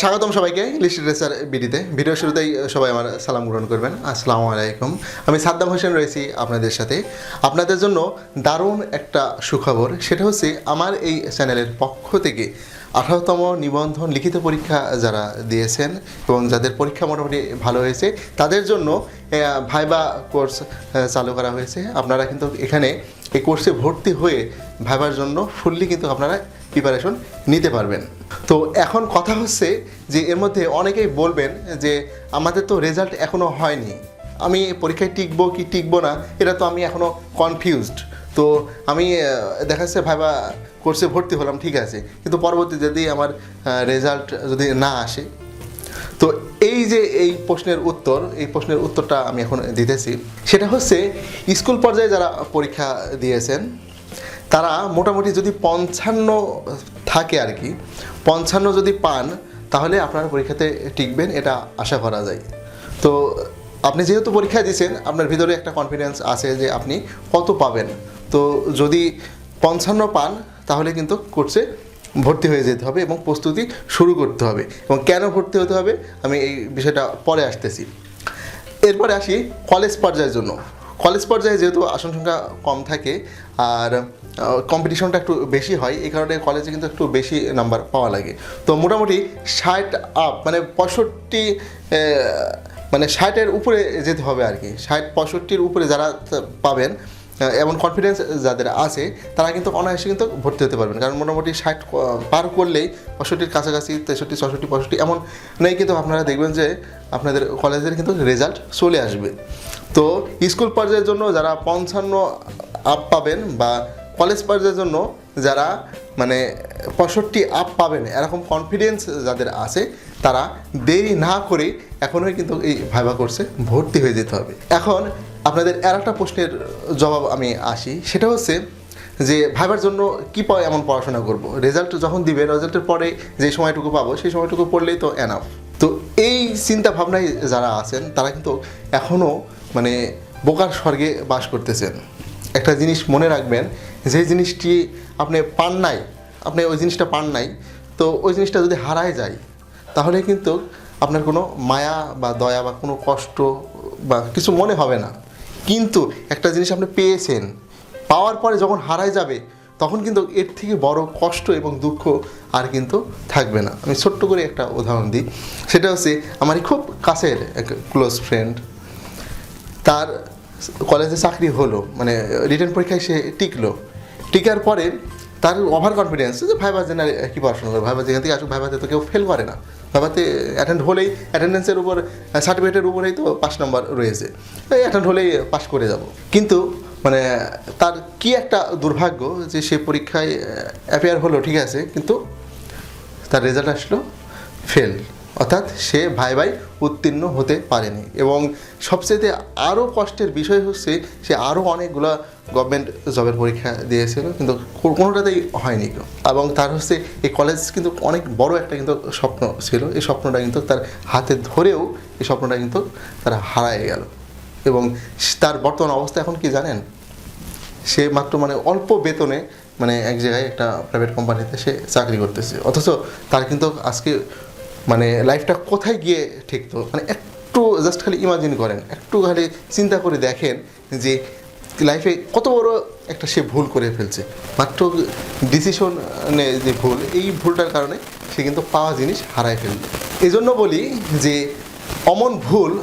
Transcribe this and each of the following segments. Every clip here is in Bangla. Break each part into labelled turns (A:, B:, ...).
A: স্বাগতম সবাইকে ইংলিশ লিটারেচার বিডিতে। ভিডিও শুরুতেই সবাই আমার সালাম গ্রহণ করবেন। আসসালামু আলাইকুম। আমি সাদ্দাম হোসেন রয়েছি আপনাদের সাথে। আপনাদের জন্য দারুণ একটা সুখবর, সেটা হচ্ছে আমার এই চ্যানেলের পক্ষ থেকে আঠারোতম নিবন্ধন লিখিত পরীক্ষা যারা দিয়েছেন এবং যাদের পরীক্ষা মোটামুটি ভালো হয়েছে, তাদের জন্য ভাইবা কোর্স চালু করা হয়েছে। আপনারা কিন্তু এখানে এই কোর্সে ভর্তি হয়ে ভাইবার জন্য ফুললি কিন্তু আপনারা প্রিপারেশন নিতে পারবেন। তো এখন কথা হচ্ছে যে এর মধ্যে অনেকেই বলবেন যে আমাদের তো রেজাল্ট এখনও হয়নি। আমি পরীক্ষায় টিকবো কি টিকবো না, এটা তো আমি এখনও কনফিউজড তো আমি দেখা যাচ্ছে ভাইবা কোর্সে ভর্তি হলাম, ঠিক আছে। কিন্তু পরবর্তী যদি আমার রেজাল্ট যদি না আসে তো এই যে এই প্রশ্নের উত্তর, এই প্রশ্নের উত্তরটা আমি এখন দিতেছি, সেটা হচ্ছে স্কুল পর্যায়ে যারা পরীক্ষা দিয়েছেন, তারা মোটামুটি যদি পঞ্চান্ন থাকে আর কি, পঞ্চান্ন যদি পান, তাহলে আপনার পরীক্ষাতে টিকবেন, এটা আশা করা যায়। তো আপনি যেহেতু পরীক্ষা দিয়েছেন, আপনার ভিতরে একটা কনফিডেন্স আছে যে আপনি কত পাবেন। তো যদি পঞ্চান্ন পান, তাহলে কিন্তু কোর্সে ভর্তি হয়ে যেতে হবে এবং প্রস্তুতি শুরু করতে হবে। এবং কেন ভর্তি হতে হবে? আমি এই বিষয়টা পরে আসতেছি। এরপরে আসি কলেজ পর্যায়ের জন্য। কলেজ পর্যায়ে যেহেতু আসন সংখ্যা কম থাকে, আর কম্পিটিশনটা একটু বেশি হয়, এই কারণে কলেজে কিন্তু একটু বেশি নাম্বার পাওয়া লাগে। তো মোটামুটি ষাট আপ মানে পঁয়ষট্টি মানে ষাটের উপরে যেতে হবে আর কি। ষাট, পঁয়ষট্টির উপরে যারা পাবেন এমন কনফিডেন্স যাদের আছে, তারা কিন্তু অনায়াসে কিন্তু ভর্তি হতে পারবেন। কারণ মোটামুটি ষাট পার করলেই পঁয়ষট্টির কাছাকাছি, তেষট্টি, ছষট্টি, পঁয়ষট্টি, এমন নেই কিন্তু আপনারা দেখবেন যে আপনাদের কলেজের কিন্তু রেজাল্ট চলে আসবে। তো স্কুল পর্যায়ের জন্য যারা পঞ্চান্ন আপ পাবেন বা কলেজ পর্যায়ের জন্য যারা মানে পঁয়ষট্টি আপ পাবেন, এরকম কনফিডেন্স যাদের আছে, তারা দেরি না করে এখনই কিন্তু এই ভাইবা কোর্সে ভর্তি হয়ে যেতে হবে। এখন আপনাদের আর একটা প্রশ্নের জবাব আমি আসি। সেটা হচ্ছে যে, ভাইবার জন্য কী পাও এমন পড়াশোনা করব? রেজাল্ট যখন দিবে রেজাল্টের পরে যে সময়টুকু পাবো, সেই সময়টুকু পড়লেই তো এনাফ তো এই চিন্তা ভাবনায় যারা আছেন, তারা কিন্তু এখনও মানে বোকার স্বর্গে বাস করতেছেন। একটা জিনিস মনে রাখবেন, যে জিনিসটি আপনি পান নাই, আপনি ওই জিনিসটা পান নাই, তো ওই জিনিসটা যদি হারায় যায়, তাহলে কিন্তু আপনার কোনো মায়া বা দয়া বা কোনো কষ্ট বা কিছু মনে হবে না। কিন্তু একটা জিনিস আপনি পেয়েছেন। পাওয়ার পরে যখন হারায় যাবে, তখন কিন্তু এর থেকে বড় কষ্ট এবং দুঃখ আর কিন্তু থাকবে না। আমি ছোট্ট করে একটা উদাহরণ দিই। সেটা হচ্ছে আমার খুব কাছের এক ক্লোজ ফ্রেন্ড তার কলেজে চাকরি হলো মানে রিটার্ন পরীক্ষায় সে টিকলো। টিকার পরে তার ওভার কনফিডেন্স যে ভাইবা জেনারে কী পড়াশোনা করে ভাইবা যেখান থেকে আসুক, ভাইবাতে তো কেউ ফেল করে না। ভাইবাতে অ্যাটেন্ড হলেই অ্যাটেন্ডেন্সের উপর সার্টিফিকেটের উপরেই তো পাস নাম্বার রয়েছে। অ্যাটেন্ড হলেই পাস করে যাব। কিন্তু মানে তার কি একটা দুর্ভাগ্য যে সে পরীক্ষায় অ্যাপিয়ার হলো, ঠিক আছে, কিন্তু তার রেজাল্ট আসলো ফেল অর্থাৎ সে ভাই ভাই উত্তীর্ণ হতে পারেনি। এবং সবচেয়ে আরও কষ্টের বিষয় হচ্ছে, সে আরও অনেকগুলো গভর্নমেন্ট জবের পরীক্ষা দিয়েছিল, কিন্তু কোনোটাতেই হয়নি। এবং তার হচ্ছে এই কলেজ কিন্তু অনেক বড় একটা কিন্তু স্বপ্ন ছিল। এই স্বপ্নটা কিন্তু তার হাতে ধরেও এই স্বপ্নটা কিন্তু তারা হারায় গেল। এবং তার বর্তমান অবস্থা এখন কি জানেন? সে মাত্র মানে অল্প বেতনে মানে এক জায়গায় একটা প্রাইভেট কোম্পানিতে সে চাকরি করতেছে। অথচ তার কিন্তু আজকে মানে লাইফটা কোথায় গিয়ে ঠেকতো? মানে একটু জাস্ট খালি ইমাজিন করেন, একটু খালি চিন্তা করে দেখেন যে লাইফে কত বড় একটা সে ভুল করে ফেলছে। মাত্র ডিসিশনে যে ভুল, এই ভুলটার কারণে সে কিন্তু পাওয়া জিনিস হারায় ফেলল। এই জন্য বলি যে, অমন ভুল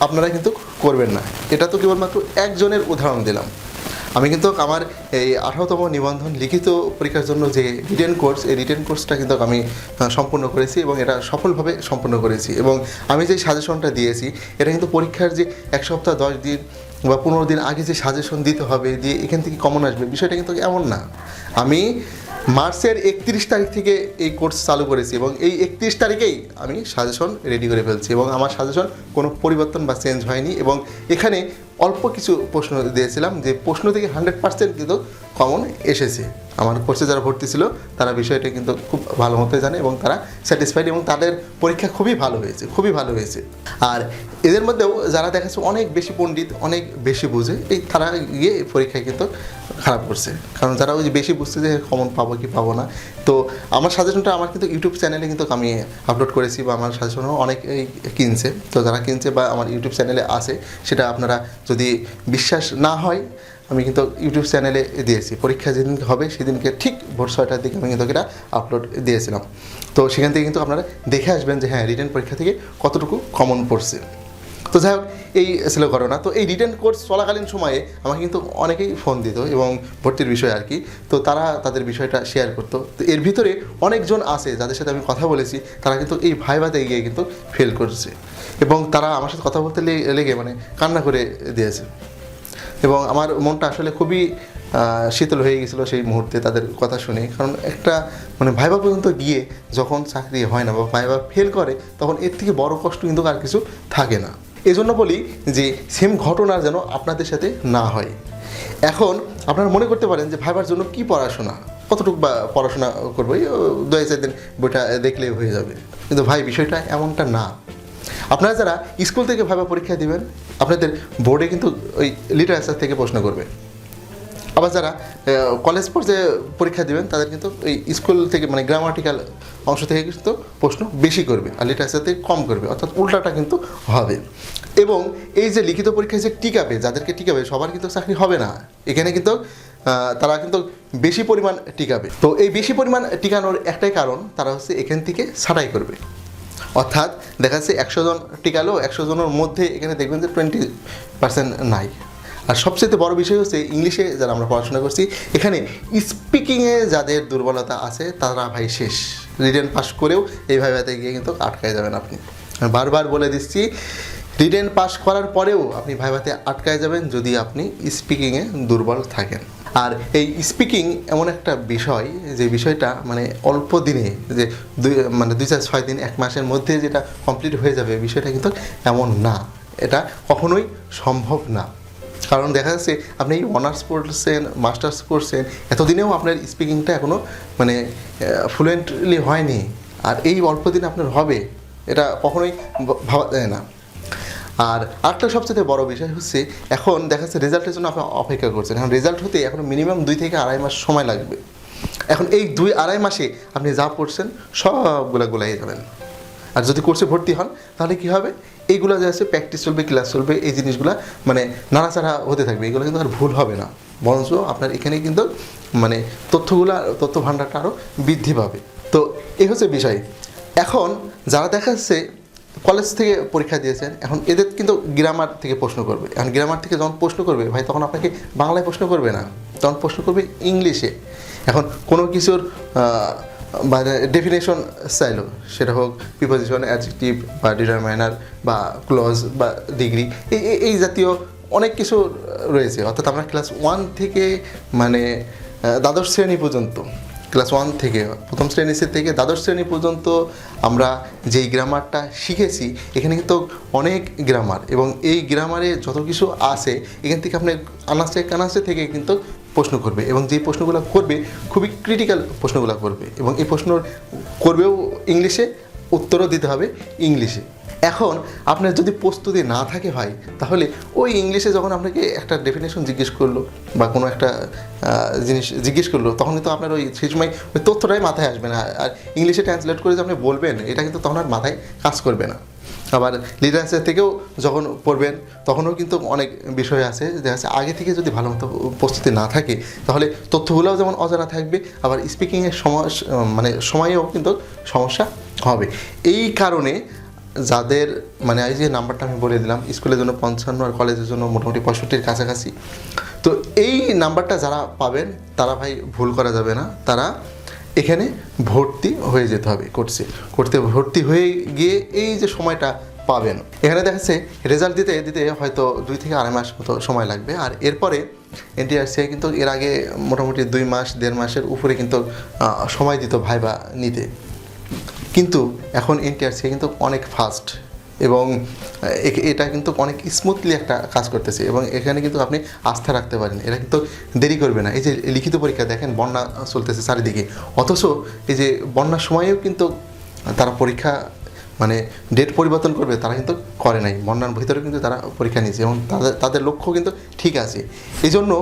A: আপনারা কিন্তু করবেন না। এটা তো কেবলমাত্র একজনের উদাহরণ দিলাম। আমি কিন্তু আমার এই আঠারোতম নিবন্ধন লিখিত পরীক্ষার জন্য যে রিটেন কোর্স, এই রিটেন কোর্সটা কিন্তু আমি সম্পূর্ণ করেছি এবং এটা সফলভাবে সম্পূর্ণ করেছি এবং আমি যে সাজেশনটা দিয়েছি, এটা কিন্তু পরীক্ষার যে এক সপ্তাহ, দশ দিন বা পনেরো দিন আগে যে সাজেশন দিতে হবে, দিয়ে এখান থেকে কমন আসবে, বিষয়টা কিন্তু এমন না। আমি মার্চের একত্রিশ তারিখ থেকে এই কোর্স চালু করেছি এবং এই একত্রিশ তারিখেই আমি সাজেশন রেডি করে ফেলছি এবং আমার সাজেশন কোনো পরিবর্তন বা চেঞ্জ হয়নি এবং এখানে অল্প কিছু প্রশ্ন দিয়েছিলাম যে প্রশ্ন থেকে হান্ড্রেড পার্সেন্ট কিন্তু কমন এসেছে। আমার কোর্সে যারা ভর্তি ছিল, তারা বিষয়টা কিন্তু খুব ভালো মতো জানে এবং তারা স্যাটিসফাইড এবং তাদের পরীক্ষা খুবই ভালো হয়েছে, খুবই ভালো হয়েছে। আর এদের মধ্যেও যারা দেখাচ্ছে অনেক বেশি পণ্ডিত, অনেক বেশি বুঝে, এই তারা গিয়ে পরীক্ষায় কিন্তু খারাপ করছে। কারণ যারা ওই বেশি বুঝছে যে কমন পাবো কি পাবো না, তো আমার সাজেশনটা আমার কিন্তু ইউটিউব চ্যানেলে কিন্তু আমি আপলোড করেছি বা আমার সাজেশনও অনেকেই কিনছে। তো যারা কিনছে বা আমার ইউটিউব চ্যানেলে আছে, সেটা আপনারা যদি বিশ্বাস না হয়, আমি কিন্তু ইউটিউব চ্যানেলে দিয়েছি। পরীক্ষা যেদিন হবে, সেদিনকে ঠিক ভোর ছয়টার দিকে আমি কিন্তু এটা আপলোড দিয়েছিলাম। তো সেখান থেকে কিন্তু আপনারা দেখে আসবেন যে হ্যাঁ রিটার্ন পরীক্ষা থেকে কতটুকু কমন পড়ছে। তো যাই হোক, এই ছিল ঘটনা। তো এই রিটার্ন কোর্স চলাকালীন সময়ে আমাকে কিন্তু অনেকেই ফোন দিত এবং ভর্তির বিষয় আর কি। তো তারা তাদের বিষয়টা শেয়ার করতো। তো এর ভিতরে অনেকজন আছে যাদের সাথে আমি কথা বলেছি, তারা কিন্তু এই ভাইভাতে গিয়ে কিন্তু ফেল করছে। এবং তারা আমার সাথে কথা বলতে লেগে মানে কান্না করে দিয়েছে। এবং আমার মনটা আসলে খুবই শীতল হয়ে গেছিল সেই মুহূর্তে তাদের কথা শুনে। কারণ একটা মানে ভাইবা পর্যন্ত গিয়ে যখন চাকরি হয় না বা ভাইবা ফেল করে, তখন এর থেকে বড় কষ্ট কিন্তু আর কিছু থাকে না। এজন্য বলি যে সেম ঘটনা যেন আপনাদের সাথে না হয়। এখন আপনারা মনে করতে পারেন যে, ভাইবার জন্য কি পড়াশোনা? কতটুকু বা পড়াশোনা করব? এই দু চার দিন বইটা দেখলে হয়ে যাবে। কিন্তু ভাই, বিষয়টা এমনটা না। আপনারা যারা স্কুল থেকে ভাবে পরীক্ষা দিবেন, আপনাদের বোর্ডে কিন্তু ওই লিটারেচার থেকে প্রশ্ন করবে। আবার যারা কলেজ পর্যায়ে পরীক্ষা দিবেন, তাদের কিন্তু এই স্কুল থেকে মানে গ্রামাটিক্যাল অংশ থেকে কিন্তু প্রশ্ন বেশি করবে আর লিটারেচার থেকে কম করবে, অর্থাৎ উল্টাটা কিন্তু হবে। এবং এই যে লিখিত পরীক্ষায় যে টিকাবে যাদেরকে টিকাবে সবার কিন্তু চাকরি হবে না। এখানে কিন্তু তারা কিন্তু বেশি পরিমাণ টিকাবে তো এই বেশি পরিমাণ টিকানোর একটাই কারণ, তারা হচ্ছে এখান থেকে ছাঁটাই করবে। অর্থাৎ দেখা যাচ্ছে একশো জন টিকালো, একশো জনের মধ্যে এখানে দেখবেন যে টোয়েন্টি পার্সেন্ট নাই। আর সবচেয়ে বড় বিষয় হচ্ছে ইংলিশে যারা আমরা পড়াশোনা করছি, এখানে স্পিকিংয়ে যাদের দুর্বলতা আছে, তারা ভাই শেষ। রিটেন পাস করেও এই ভাইভাতে গিয়ে কিন্তু আটকায় যাবেন আপনি। বারবার বলে দিচ্ছি রিটেন পাস করার পরেও আপনি ভাইভাতে আটকায় যাবেন যদি আপনি স্পিকিংয়ে দুর্বল থাকেন। আর এই স্পিকিং এমন একটা বিষয়, যে বিষয়টা মানে অল্প দিনে, যে দুই মানে দুই চার ছয় দিন, এক মাসের মধ্যে যেটা কমপ্লিট হয়ে যাবে, বিষয়টা কিন্তু এমন না। এটা কখনোই সম্ভব না। কারণ দেখা যাচ্ছে, আপনি এই অনার্স করছেন মাস্টার্স করছেন এতদিনেও আপনার স্পিকিংটা এখনও মানে ফ্লুয়েন্টলি হয়নি। আর এই অল্প দিনে আপনার হবে, এটা কখনোই ভাবা যায় না। আর আরেকটা সবচেয়ে বড় বিষয় হচ্ছে, এখন দেখা যাচ্ছে রেজাল্টের জন্য আপনি অপেক্ষা করছেন। এখন রেজাল্ট হতে এখন মিনিমাম দুই থেকে আড়াই মাস সময় লাগবে। এখন এই দুই আড়াই মাসে আপনি যা পড়ছেন সবগুলা গুলাই যাবেন। আর যদি কোর্সে ভর্তি হন, তাহলে কি হবে? এইগুলো যে আছে, প্র্যাকটিস চলবে, ক্লাস চলবে, এই জিনিসগুলো মানে নাড়াচাড়া হতে থাকবে। এগুলো কিন্তু আর ভুল হবে না। বরঞ্চ আপনার এখানে কিন্তু মানে তথ্যগুলো, তথ্য ভাণ্ডারটা আরও বৃদ্ধি পাবে। তো এই হচ্ছে বিষয়। এখন যারা দেখা যাচ্ছে কলেজ থেকে পরীক্ষা দিয়েছেন, এখন এদের কিন্তু গ্রামার থেকে প্রশ্ন করবে। এখন গ্রামার থেকে যখন প্রশ্ন করবে, ভাই, তখন আপনাকে বাংলায় প্রশ্ন করবে না। তখন প্রশ্ন করবে ইংলিশে। এখন কোনো কিছুর মানে ডেফিনেশন চাইলো, সেটা হোক প্রিপোজিশন অ্যাডজেক্টিভ বা ডিটারমাইনার বা ক্লজ বা ডিগ্রি এই- এই জাতীয় অনেক কিছু রয়েছে। অর্থাৎ আমরা ক্লাস ওয়ান থেকে মানে দ্বাদশ শ্রেণি পর্যন্ত। ক্লাস ওয়ান থেকে, প্রথম শ্রেণি থেকে দ্বাদশ শ্রেণি পর্যন্ত আমরা যেই গ্রামারটা শিখেছি, এখানে কিন্তু অনেক গ্রামার এবং এই গ্রামারে যত কিছু আছে, এখান থেকে আপনি আনাচে কানাচে থেকে কিন্তু প্রশ্ন করবে এবং যেই প্রশ্নগুলো করবে, খুবই ক্রিটিক্যাল প্রশ্নগুলো করবে এবং এই প্রশ্ন করবেও ইংলিশে, উত্তরও দিতে হবে ইংলিশে। এখন আপনার যদি প্রস্তুতি না থাকে হয় তাহলে ওই ইংলিশে যখন আপনাকে একটা ডেফিনেশন জিজ্ঞেস করল বা কোনো একটা জিনিস জিজ্ঞেস করল তখন কিন্তু আপনার ওই সেই সময় ওই তথ্যটাই মাথায় আসবে না। আর ইংলিশে ট্রান্সলেট করে যে আপনি বলবেন, এটা কিন্তু তখন আর মাথায় কাজ করবে না। আবার লিটারেচার থেকেও যখন পড়বেন, তখনও কিন্তু অনেক বিষয় আছে যে আছে আগে থেকে যদি ভালো মতো প্রস্তুতি না থাকে, তাহলে তথ্যগুলোও যেমন অজানা থাকবে, আবার স্পিকিংয়ের সময় মানে সময়েও কিন্তু সমস্যা হবে। এই কারণে যাদের মানে এই যে নাম্বারটা আমি বলে দিলাম, স্কুলের জন্য পঞ্চান্ন আর কলেজের জন্য মোটামুটি পঁয়ষট্টির কাছাকাছি। তো এই নাম্বারটা যারা পাবেন, তারা ভাই ভুল করা যাবে না। তারা এখানে ভর্তি হয়ে যেতে হবে কোর্সে। করতে ভর্তি হয়ে গিয়ে এই যে সময়টা পাবেন। এখানে দেখা যাচ্ছে রেজাল্ট দিতে দিতে হয়তো দুই থেকে আড়াই মাস মতো সময় লাগবে। আর এরপরে এনটিআরসিআই কিন্তু এর আগে মোটামুটি দুই মাস, দেড় মাসের উপরে কিন্তু সময় দিত ভাইবা নিতে। কিন্তু এখন এনটিআরসি কিন্তু অনেক ফাস্ট এবং এটা কিন্তু অনেক স্মুথলি একটা কাজ করতেছে এবং এখানে কিন্তু আপনি আস্থা রাখতে পারেন। এটা কিন্তু দেরি করবে না। এই যে লিখিত পরীক্ষা দেখেন, বন্যা চলতেছে চারিদিকে। অথচ এই যে বন্যার সময়েও কিন্তু তারা পরীক্ষা মানে ডেট পরিবর্তন করবে, তারা কিন্তু করে নাই। বন্যার ভিতরে কিন্তু তারা পরীক্ষা নিয়েছে এবং তাদের তাদের লক্ষ্য কিন্তু ঠিক আছে। এই জন্য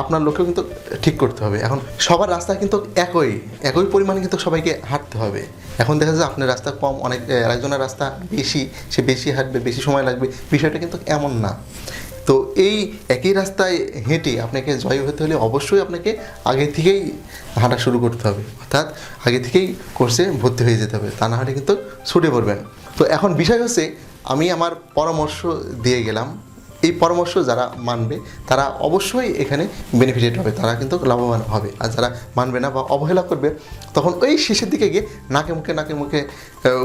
A: আপনার লক্ষ্য কিন্তু ঠিক করতে হবে। এখন সবার রাস্তা কিন্তু একই একই পরিমাণে কিন্তু সবাইকে হাঁটতে হবে। এখন দেখা যায় আপনার রাস্তা কম, অনেক আরেকজনের রাস্তা বেশি, সে বেশি হাঁটবে, বেশি সময় লাগবে, বিষয়টা কিন্তু এমন না। তো এই একই রাস্তায় হেঁটে আপনাকে জয় হতে হলে অবশ্যই আপনাকে আগে থেকেই হাঁটা শুরু করতে হবে। অর্থাৎ আগে থেকেই কোর্সে ভর্তি হয়ে যেতে হবে, তা না হলে কিন্তু ছুটে পড়বেন তো এখন বিষয় হচ্ছে, আমি আমার পরামর্শ দিয়ে গেলাম। এই পরামর্শ যারা মানবে, তারা অবশ্যই এখানে বেনিফিটেড হবে তারা কিন্তু লাভবান হবে। আর যারা মানবে না বা অবহেলা করবে, তখন ওই শেষের দিকে গিয়ে নাকে মুখে নাকে মুখে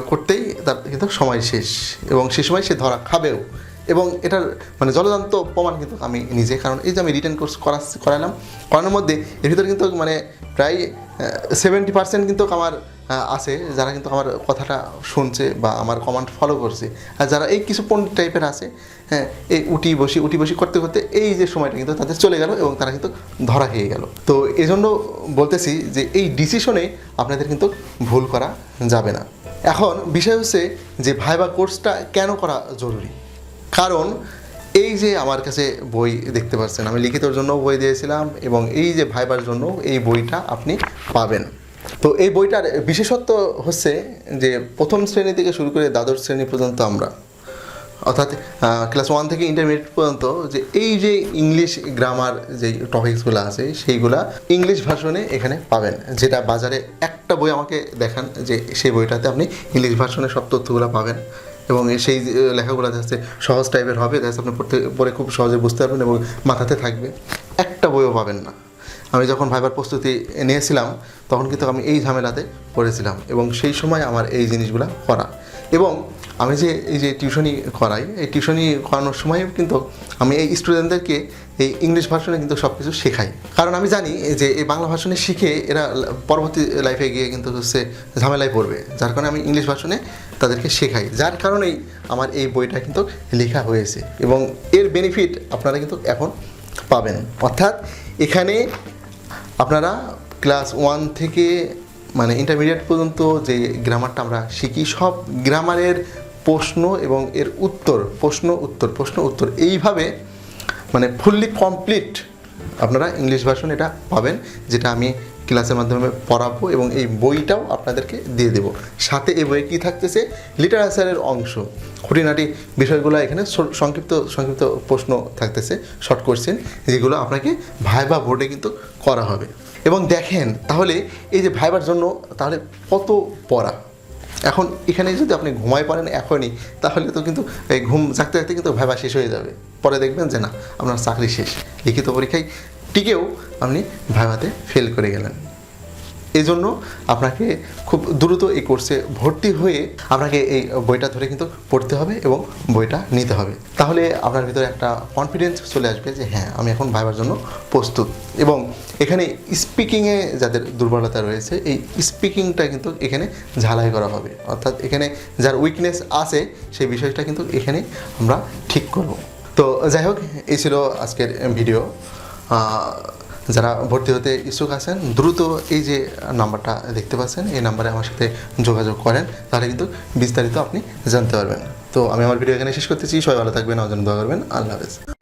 A: করতেই তার কিন্তু সময় শেষ। এবং সে সময় সে ধরা খাবেও। এবং এটার মানে জলদান্ত প্রমাণ কিন্তু আমি নিজে, কারণ এই যে আমি রিটার্ন কোর্স করা করালাম, করানোর মধ্যে এর ভিতরে কিন্তু মানে প্রায় সেভেন্টি পার্সেন্ট কিন্তু আমার আছে, যারা কিন্তু আমার কথাটা শুনছে বা আমার কমান্ড ফলো করছে। আর যারা এই কিছু পণ্ডিত টাইপের আছে হ্যাঁ এই উটি বসি উটি বসি করতে করতে এই যে সময়টা কিন্তু তাদের চলে গেল এবং তারা কিন্তু ধরা হয়ে গেল। তো এই জন্য বলতেছি যে এই ডিসিশনে আপনাদের কিন্তু ভুল করা যাবে না। এখন বিষয় হচ্ছে যে ভাইবা কোর্সটা কেন করা জরুরি? কারণ এই যে আমার কাছে বই দেখতে পাচ্ছেন, আমি লিখিতর জন্য বই দিয়েছিলাম এবং এই যে ভাইবার জন্য এই বইটা আপনি পাবেন। তো এই বইটার বিশেষত্ব হচ্ছে যে প্রথম শ্রেণি থেকে শুরু করে দ্বাদশ শ্রেণি পর্যন্ত আমরা, অর্থাৎ ক্লাস ওয়ান থেকে ইন্টারমিডিয়েট পর্যন্ত যে এই যে ইংলিশ গ্রামার যে টপিকসগুলো আছে, সেইগুলা ইংলিশ ভার্সনে এখানে পাবেন। যেটা বাজারে একটা বই আমাকে দেখান যে সেই বইটাতে আপনি ইংলিশ ভার্সনে সব তথ্যগুলো পাবেন। এবং সেই লেখাগুলো যাচ্ছে সহজ টাইপের হবে যাচ্ছে আপনি পড়তে, পড়ে খুব সহজে বুঝতে পারবেন এবং মাথাতে থাকবে। একটা বইও পাবেন না। আমি যখন ভাইবার প্রস্তুতি নিয়েছিলাম, তখন কিন্তু আমি এই ঝামেলাতে পড়েছিলাম এবং সেই সময় আমার এই জিনিসগুলো করা। এবং আমি যে, এই যে টিউশনি করাই, এই টিউশনি করানোর সময়ও কিন্তু আমি এই স্টুডেন্টদেরকে এই ইংলিশ ভার্সনে কিন্তু সব কিছু শেখাই। কারণ আমি জানি যে, এই বাংলা ভার্সনে শিখে এরা পরবর্তী লাইফে গিয়ে কিন্তু হচ্ছে ঝামেলায় পড়বে। যার কারণে আমি ইংলিশ ভার্সনে তাদেরকে শেখাই, যার কারণেই আমার এই বইটা কিন্তু লেখা হয়েছে এবং এর বেনিফিট আপনারা কিন্তু এখন পাবেন। অর্থাৎ এখানে আপনারা ক্লাস ওয়ান থেকে মানে ইন্টারমিডিয়েট পর্যন্ত যে গ্রামারটা আমরা শিখি, সব গ্রামারের প্রশ্ন এবং এর উত্তর, প্রশ্ন উত্তর প্রশ্ন উত্তর এইভাবে মানে ফুললি কমপ্লিট আপনারা ইংলিশ ভার্সন এটা পাবেন, যেটা আমি ক্লাসের মাধ্যমে পড়াবো এবং এই বইটাও আপনাদেরকে দিয়ে দেব। সাথে এই বইয়ে কী থাকতেছে? লিটারেচারের অংশ। খুঁটিনাটি বিষয়গুলো এখানে সংক্ষিপ্ত সংক্ষিপ্ত প্রশ্ন থাকতেছে শর্ট কোশ্চেন যেগুলো আপনাকে ভাইবা বোর্ডে কিন্তু করা হবে। এবং দেখেন, তাহলে এই যে ভাইবার জন্য তাহলে কত পড়া? এখন এখানে যদি আপনি ঘুমাই পারেন এখনই, তাহলে তো কিন্তু এই ঘুম জাগতে জাগতে কিন্তু ভাইবা শেষ হয়ে যাবে। পরে দেখবেন যে না, আপনার চাকরি শেষ। লিখিত পরীক্ষায় টিকেও আপনি ভাইভাতে ফেল করে গেলেন। এই জন্য আপনাকে খুব দ্রুত এই কোর্সে ভর্তি হয়ে আপনাকে এই বইটা ধরে কিন্তু পড়তে হবে এবং বইটা নিতে হবে। তাহলে আপনার ভিতরে একটা কনফিডেন্স চলে আসবে যে হ্যাঁ আমি এখন ভাইবার জন্য প্রস্তুত। এবং এখানে স্পিকিংয়ে যাদের দুর্বলতা রয়েছে, এই স্পিকিংটা কিন্তু এখানে ঝালাই করা হবে। অর্থাৎ এখানে যার উইকনেস আছে সেই বিষয়টা কিন্তু এখানে আমরা ঠিক করব। তো যাই হোক, এই ছিল আজকের ভিডিও যারা ভর্তি হতে ইচ্ছুক আছেন, দ্রুত এই যে নাম্বারটা দেখতে পাচ্ছেন, এই নাম্বারে আমার সাথে যোগাযোগ করেন, তাহলে কিন্তু বিস্তারিত আপনি জানতে পারবেন। তো আমি আমার ভিডিও এখানে শেষ করতেছি। সবাই ভালো থাকবেন অজন দোয়া করবেন। আল্লাহ হাফেজ।